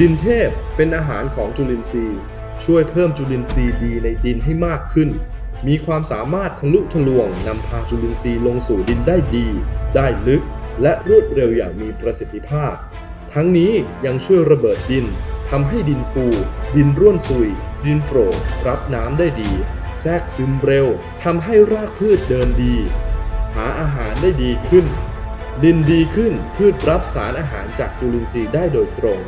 ดินเทพเป็นอาหารของจุลินทรีย์ ช่วยเพิ่มจุลินทรีย์ดีในดินให้มากขึ้น มีความสามารถทะลุทะลวงนำพาจุลินทรีย์ลงสู่ดินได้ดี ได้ลึก และรวดเร็วอย่างมีประสิทธิภาพ ทั้งนี้ยังช่วยระเบิดดินทำให้ดินฟู ดินร่วนซุย ดินโปร่งรับน้ำได้ดี แทรกซึมเร็วทำให้รากพืชเดินดี หาอาหารได้ดีขึ้น ดินดีขึ้นพืชรับสารอาหารจากจุลินทรีย์ได้โดยตรง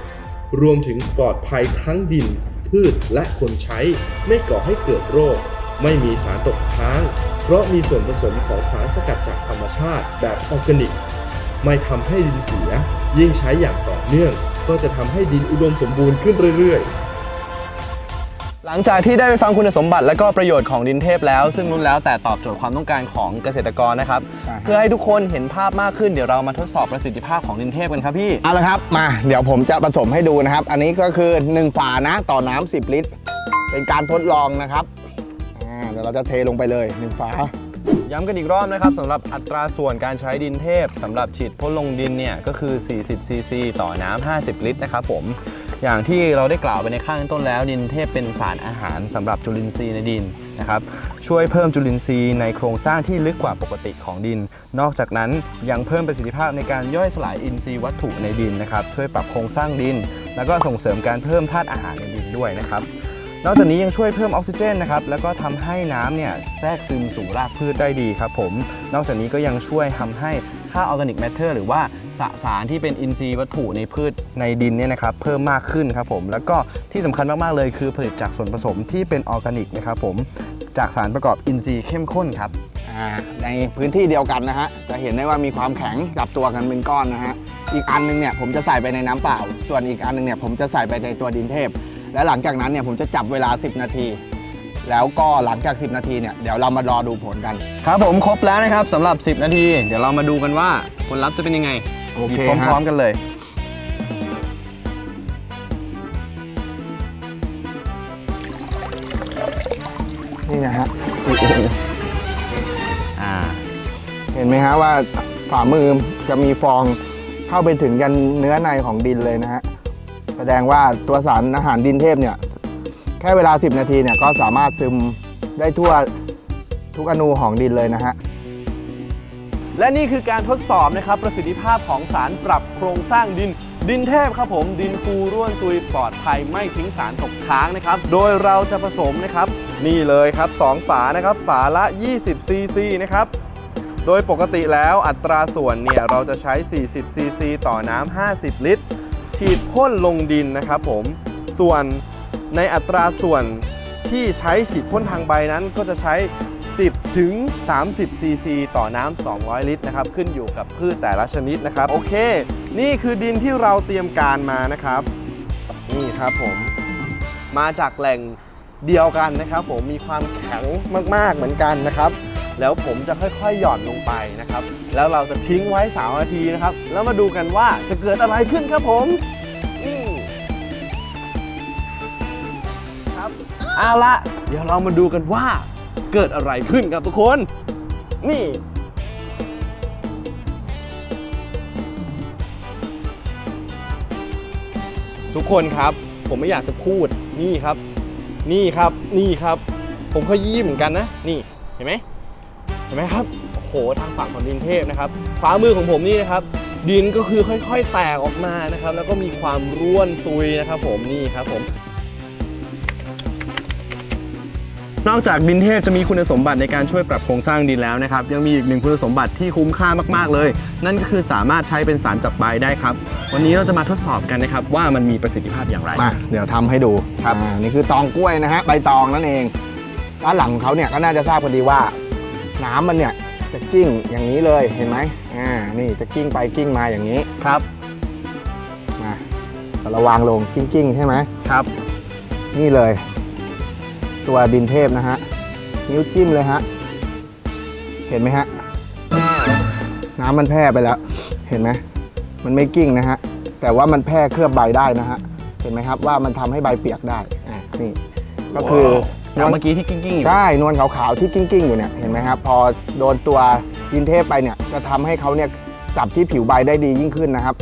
รวมถึงปลอดภัยทั้งดิน พืชและคนใช้ ไม่ก่อให้เกิดโรค ไม่มีสารตกค้าง เพราะมีส่วนผสมของสารสกัดจากธรรมชาติแบบออร์แกนิก ไม่ทำให้ดินเสีย ยิ่งใช้อย่างต่อเนื่อง ก็จะทำให้ดินอุดมสมบูรณ์ขึ้นเรื่อยๆ หลังจากที่ได้ไปฟังคุณสมบัติและก็ประโยชน์ของดินเทพแล้ว ซึ่งล้วนแล้วแต่ตอบโจทย์ความต้องการของเกษตรกรนะครับ ใช่ครับ เพื่อให้ทุกคนเห็นภาพมากขึ้นเดี๋ยวเรามาทดสอบประสิทธิภาพของดินเทพกันครับพี่ เอาละครับมาเดี๋ยวผมจะผสมให้ดูนะครับ อันนี้ก็คือ 1 ฝานะต่อน้ำ10 ลิตร เป็นการทดลองนะครับอ่าเดี๋ยวเราจะเทลงไปเลย 1 ฝา ย้ำกันอีกรอบนะครับสำหรับอัตราส่วนการใช้ดินเทพสำหรับฉีดพ่นลงดินเนี่ยก็คือ 40 ซีซีต่อน้ำ 50 ลิตรนะครับผม อย่างที่เราได้กล่าวไปในข้างต้นแล้ว ดินเทพเป็นสารอาหารสำหรับจุลินทรีย์ในดินนะครับช่วยเพิ่มจุลินทรีย์ในโครงสร้างที่ลึกกว่าปกติของดิน นอกจากนั้นยังเพิ่มประสิทธิภาพในการย่อยสลายอินทรีย์วัตถุในดินนะครับช่วยปรับโครงสร้างดิน แล้วก็ส่งเสริมการเพิ่มธาตุอาหารในดินด้วยนะครับนอกจากนี้ยังช่วยเพิ่มออกซิเจนนะครับแล้วก็ทำให้น้ำเนี่ยแทรกซึมสู่รากพืชได้ดีครับผมนอกจากนี้ก็ยังช่วยทำให้ ค่าออร์แกนิกแมทเทอร์หรือว่าสสารที่เป็นอินทรีย์วัตถุในพืชในดินเนี่ยนะครับเพิ่มมากขึ้นครับผม แล้วก็ที่สำคัญมาก ๆ เลยคือผลิตจากส่วนผสมที่เป็นออร์แกนิกนะครับผมจากสารประกอบอินทรีย์เข้มข้นครับในพื้นที่เดียวกันนะฮะจะเห็นได้ว่ามีความแข็งจับตัวกันเป็นก้อนนะฮะอีกอันนึงเนี่ยผมจะใส่ไปในน้ำเปล่า ส่วนอีกอันนึงเนี่ยผมจะใส่ไปในตัวดินเทพ และหลังจากนั้นเนี่ยผมจะจับเวลา 10 นาที แล้วก็หลังจาก 10 นาทีเนี่ยเดี๋ยวเรามารอดูผลกัน ครับผมครบแล้วนะครับสำหรับ 10 นาที เดี๋ยวเรามาดูกันว่าผลลัพธ์จะเป็นยังไงโอเคหยิบพร้อมๆกันเลย นี่นะฮะโอ้โหอ่า เห็นไหมฮะว่าฝ่ามือจะมีฟองเข้าไปถึงยันเนื้อในของดินเลยนะฮะ แสดงว่าตัวสารอาหารดินเทพเนี่ยแค่เวลา 10 นาทีเนี่ยก็สามารถซึมได้ทั่วทุกอนูของดินเลยนะฮะและนี่คือการทดสอบนะครับประสิทธิภาพของสารปรับโครงสร้างดิน ดินเทพครับผมดินฟูร่วนซุยปลอดภัยไม่ทิ้งสารตกค้างนะครับ โดยเราจะผสมนะครับ นี่เลยครับ 2 ฝานะครับฝาละ 20 ซีซีนะครับ โดยปกติแล้วอัตราส่วนเนี่ยเราจะใช้ 40 ซีซีต่อน้ำ50 ลิตร ฉีดพ่นลงดินนะครับผมส่วน ในอัตราส่วนที่ใช้ฉีดพ่นทางใบนั้นก็จะใช้ 10 ถึง 30 ซีซี ต่อน้ำ 200 ลิตรนะครับ ขึ้นอยู่กับพืชแต่ละชนิดนะครับ โอเค นี่คือดินที่เราเตรียมการมานะครับ นี่ครับผม มาจากแหล่งเดียวกันนะครับ ผมมีความแข็งมาก ๆ เหมือนกันนะครับ แล้วผมจะค่อย ๆ หย่อนลงไปนะครับ แล้วเราจะทิ้งไว้ 3 นาทีนะครับ แล้วมาดูกันว่าจะเกิดอะไรขึ้นครับผม เอาละเดี๋ยวเรามาดูกันว่าเกิดอะไรขึ้นครับทุกคน นี่ ทุกคนครับ ผมไม่อยากจะพูดนี่ครับ นี่ครับนี่ครับ ผมขยี้เหมือนกันนะ นี่เห็นไหมเห็นไหมครับโอ้โหทางฝั่งของดินเทพนะครับขวามือของผมนี่นะครับ ดินก็คือค่อยๆแตกออกมานะครับ แล้วก็มีความร่วนซุยนะครับ ผมนี่ครับผม นอกจากดินเทพจะมีคุณสมบัติในการช่วยปรับโครงสร้างดินแล้วนะครับยังมีอีกหนึ่งคุณสมบัติที่คุ้มค่ามากๆเลย นั่นก็คือสามารถใช้เป็นสารจับใบได้ครับ วันนี้เราจะมาทดสอบกันนะครับว่ามันมีประสิทธิภาพอย่างไร มาเดี๋ยวทำให้ดูครับนี่คือตองกล้วยนะฮะใบตองนั่นเองด้านหลังของเขาเนี่ยก็น่าจะทราบพอดีว่า น้ำมันเนี่ยจะกิ้งอย่างนี้เลยเห็นไหมอ่านี่จะกิ้งไปกิ้งมาอย่างนี้ครับมาเราวางลงกิ้งกิ้งๆใช่ไหมครับ นี่เลย ตัวดินเทพนะฮะ นิ้วจิ้มเลยฮะ เห็นไหมฮะ น้ำมันแพร่ไปแล้ว เห็นไหมมันไม่กิ้งนะฮะ แต่ว่ามันแพร่เคลือบใบได้นะฮะ เห็นไหมครับว่ามันทำให้ใบเปียกได้ อ่า นี่ ก็คือจากเมื่อกี้ที่กิ้งๆอยู่ ใช่ นวลขาวๆที่กิ้งๆอยู่เนี่ย เห็นไหมครับ พอโดนตัวดินเทพไปเนี่ย จะทำให้เขาเนี่ยจับที่ผิวใบได้ดียิ่งขึ้นนะครับ